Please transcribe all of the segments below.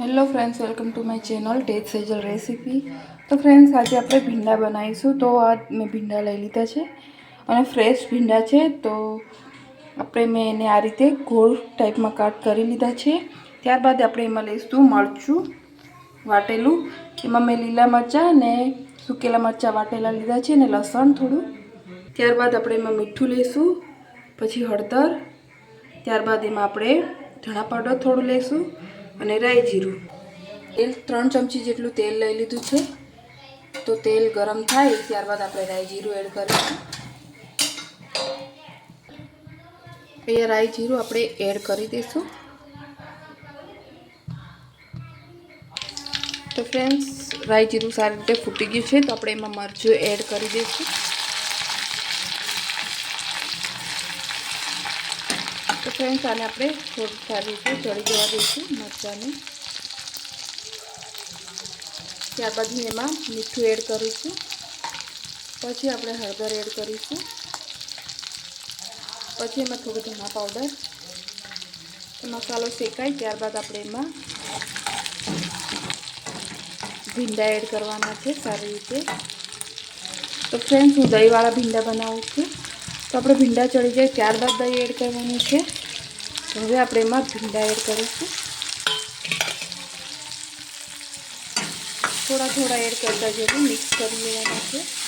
Hello friends welcome to my channel tech Sejal recipe તો friends આજે આપણે ભીંડા બનાવીશું. તો આ મેં ભીંડા લઈ લીધા છે અને ફ્રેશ ભીંડા છે. તો આપણે મેં એને આ રીતે ગોળ ટાઈપમાં કાટ કરી લીધા છે. ત્યારબાદ આપણે એમાં લઈશું મરચું વાટેલું. એમાં મેં લીલા મરચાં ને સૂકેલા મરચાં વાટેલા લીધા છે ને લસણ થોડું. ત્યારબાદ આપણે એમાં મીઠું લઈશું, પછી હળદર. ત્યારબાદ એમાં આપણે ધણા પાવડર થોડું લઈશું. અને રાઈ જીરું. તેલ ત્રણ ચમચી જેટલું તેલ લઈ લીધું છે. તો તેલ ગરમ થાય, ત્યારબાદ આપણે રાઈ જીરું એડ કરીશું. અહીંયા રાઈ જીરું આપણે એડ કરી દઈશું. તો ફ્રેન્ડ્સ રાઈ જીરું સારી રીતે ફૂટી ગયું છે, તો આપણે એમાં મરચું એડ કરી દઈશું. તો ફ્રેન્ડ્સ, આને આપણે થોડું સારી રીતે ચડી જવા દઈશું મરચાંને. ત્યારબાદ હું એમાં મીઠું એડ કરીશું પછી આપણે હળદર એડ કરીશું. પછી એમાં થોડું ધણા પાવડર મસાલો શેકાય. ત્યારબાદ આપણે એમાં ભીંડા એડ કરવાના છે સારી રીતે. તો ફ્રેન્ડ્સ, હું દહીંવાળા ભીંડા બનાવું છું. તો આપણે ભીંડા ચડી જાય, ત્યારબાદ દહીં એડ કરવાનું છે. તો હવે આપણે એમાં ભીંડા એડ કરીશું. થોડા થોડા એડ કરતા જઈએ મિક્સ કરી લેવાના છે.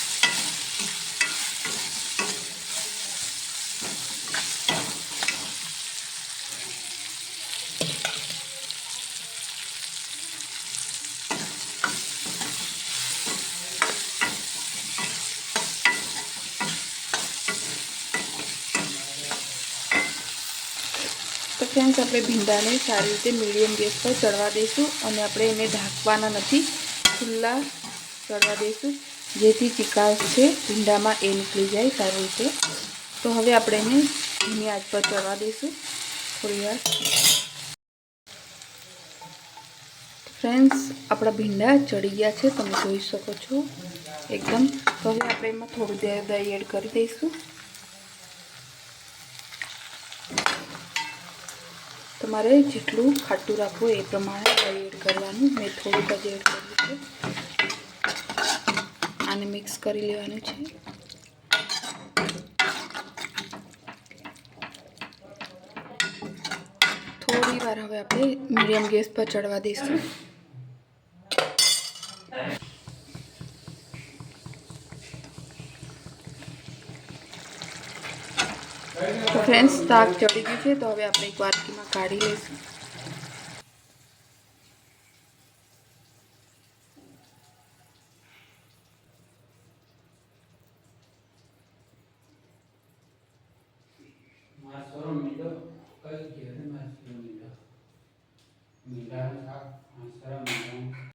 ફ્રેન્ડ્સ આપણે ભીંડાને સારી રીતે મીડિયમ ગેસ પર ચડવા દઈશું અને આપણે એને ઢાંકવાના નથી, ખુલ્લા ચડવા દઈશું. જેથી ચિકાસ છે, ભીંડામાં એ નીકળી જાય સારી રીતે. તો હવે આપણે એને ધીમી આંચ પર ચડવા દઈશું. થોડી વાર. ફ્રેન્ડ્સ આપણા ભીંડા ચડી ગયા છે, તમે જોઈ શકો છો. એકદમ. તો હવે આપણે એમાં થોડું દહીં એડ કરી દઈશું. તમારે જેટલું ખાટું રાખવું એ પ્રમાણે એડ કરવાનું. મેં થોડુંક જ એડ કર્યું છે. આને મિક્સ કરી લેવાનું છે. થોડી વાર હવે આપણે મીડિયમ ગેસ પર ચડવા દઈશું. તો ફ્રેન્ડ્સ શાક ચડી ગયું છે. તો હવે આપણે એક વાટકીમાં કાઢી લઈશું.